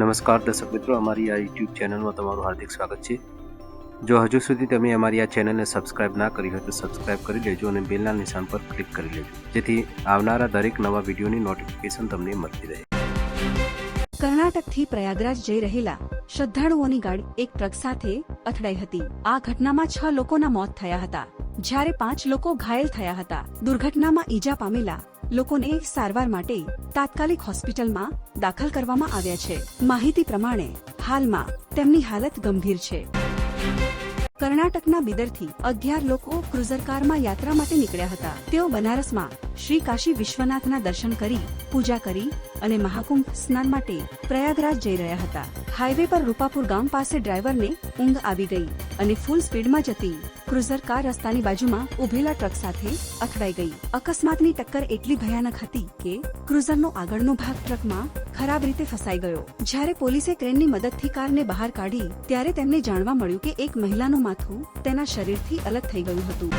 નમસ્કાર દર્શક મિત્રો, અમારી આ યુટ્યુબ ચેનલમાં તમારું હાર્દિક સ્વાગત છે. જો હજુ સુધી તમે અમારી આ ચેનલને સબસ્ક્રાઇબ ના કરી હોય તો સબસ્ક્રાઇબ કરી લેજો અને બેલના નિશાન પર ક્લિક કરી લેજો. જેથી આવનારા દરેક નવા વિડીયોની નોટિફિકેશન તમને મળતી રહે. કર્ણાટકથી પ્રયાગરાજ જઈ રહેલા શ્રદ્ધાળુઓની ગાડી એક ટ્રક સાથે અથડાઈ હતી. આ ઘટનામાં છ લોકોના મોત થયા હતા. જ્યારે પાંચ લોકો ઘાયલ થયા હતા. દુર્ઘટનામાં ઈજા પામેલા લોકોને સારવાર માટે તાત્કાલિક હોસ્પિટલમાં દાખલ કરવામાં આવ્યા છે. માહિતી પ્રમાણે, હાલમાં તેમની હાલત ગંભીર છે. કર્ણાટકના બિદરથી અગિયાર લોકો ક્રુઝર કારમાં યાત્રા માટે નીકળ્યા હતા. તેઓ બનારસમાં શ્રી કાશી વિશ્વનાથના દર્શન કરી, પૂજા કરી અને મહાકુંભ સ્નાન માટે પ્રયાગરાજ જઈ રહ્યા હતા. હાઈવે પર રૂપાપુર ગામ પાસે ડ્રાઈવરને ઊંઘ આવી ગઈ અને ફૂલ સ્પીડમાં જતી ક્રુઝર કાર રસ્તાની બાજુમાં ઉભેલા ટ્રક સાથે અથડાઈ ગઈ. અકસ્માતની ટક્કર એટલી ભયાનક હતી કે ક્રુઝરનો આગળનો ભાગ ટ્રકમાં ખરાબ રીતે ફસાઈ ગયો. જ્યારે પોલીસે ક્રેનની મદદથી કારને બહાર કાઢી, ત્યારે તેમને જાણવા મળ્યું કે એક મહિલાનું માથું તેના શરીરથી અલગ થઈ ગયું હતું.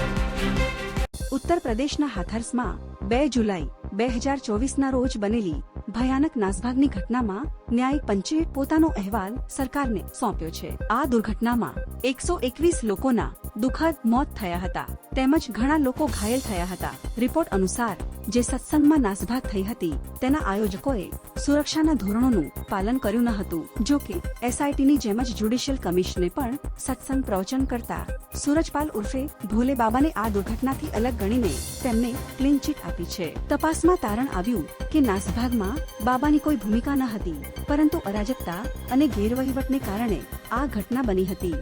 ઉત્તર પ્રદેશના હાથર્સમાં બે જુલાઈ બે હજાર ચોવીસના રોજ બનેલી ભયાનક નાસભાગની ઘટનામાં ન્યાયિક પંચે પોતાનો અહેવાલ સરકારને સોંપ્યો છે. આ દુર્ઘટનામાં એકસો એકવીસ લોકોના દુઃખદ મોત થયા હતા. તેમજ ઘણા લોકો ઘાયલ થયા હતા. રિપોર્ટ અનુસાર, જે સત્સંગમાં નાસભાગ થઈ હતી, તેના આયોજકોએ સુરક્ષાના ધોરણોનું પાલન કર્યું ન હતું. જો કે, એસઆઈટીની જેમ જ જ્યુડિશિયલ કમિશને પણ સત્સંગ પ્રવચન કરતા સુરજપાલ ઉર્ફે ભોલે બાબાને આ દુર્ઘટનાથી અલગ ગણીને તેમને ક્લીન ચીટ આપી છે. તપાસમાં તારણ આવ્યું કે નાસભાગમાં બાબાની કોઈ ભૂમિકા ન હતી, પરંતુ અરાજકતા અને ગેરવહીવટને કારણે આ ઘટના બની હતી.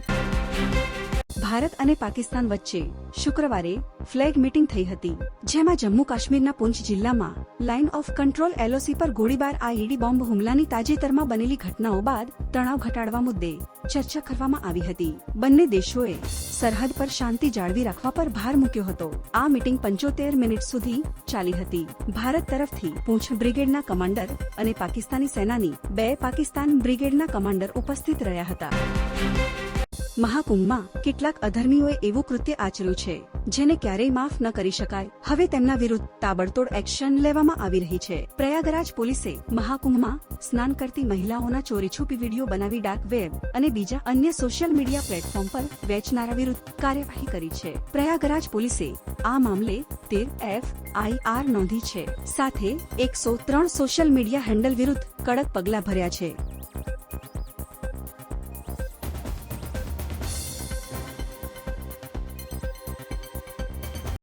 ભારત અને પાકિસ્તાન વચ્ચે શુક્રવારે ફ્લેગ મીટિંગ થઈ હતી, જેમાં જમ્મુ કાશ્મીરના પુંછ જિલ્લામાં લાઇન ઓફ કંટ્રોલ એલઓસી પર ગોળીબાર આઈઈડી બોમ્બ હુમલાની તાજેતરમાં બનેલી ઘટનાઓ બાદ તણાવ ઘટાડવા મુદ્દે ચર્ચા કરવામાં આવી હતી. બંને દેશોએ સરહદ પર શાંતિ જાળવી રાખવા પર ભાર મૂક્યો હતો. આ મીટિંગ પંચોતેર મિનિટ સુધી ચાલી હતી. ભારત તરફથી પૂંછ બ્રિગેડના કમાન્ડર અને પાકિસ્તાની સેનાની બે પાકિસ્તાન બ્રિગેડના કમાન્ડર ઉપસ્થિત રહ્યા હતા. મહાકુંભમાં કેટલાક અધર્મીઓએ એવું કૃત્ય આચર્યું છે, જેને ક્યારેય માફ ન કરી શકાય. હવે તેમના વિરુદ્ધ તાબડતોડ એક્શન લેવામાં આવી રહી છે. પ્રયાગરાજ પોલીસે મહાકુંભમાં સ્નાન કરતી મહિલાઓના ચોરી છુપી વીડિયો બનાવી ડાર્ક વેબ અને બીજા અન્ય સોશિયલ મીડિયા પ્લેટફોર્મ પર વેચનારા વિરુદ્ધ કાર્યવાહી કરી છે. પ્રયાગરાજ પોલીસે આ મામલે તેર એફ આઈ આર નોંધી છે. સાથે એકસો ત્રણ સોશિયલ મીડિયા હેન્ડલ વિરુદ્ધ કડક પગલાં ભર્યા છે.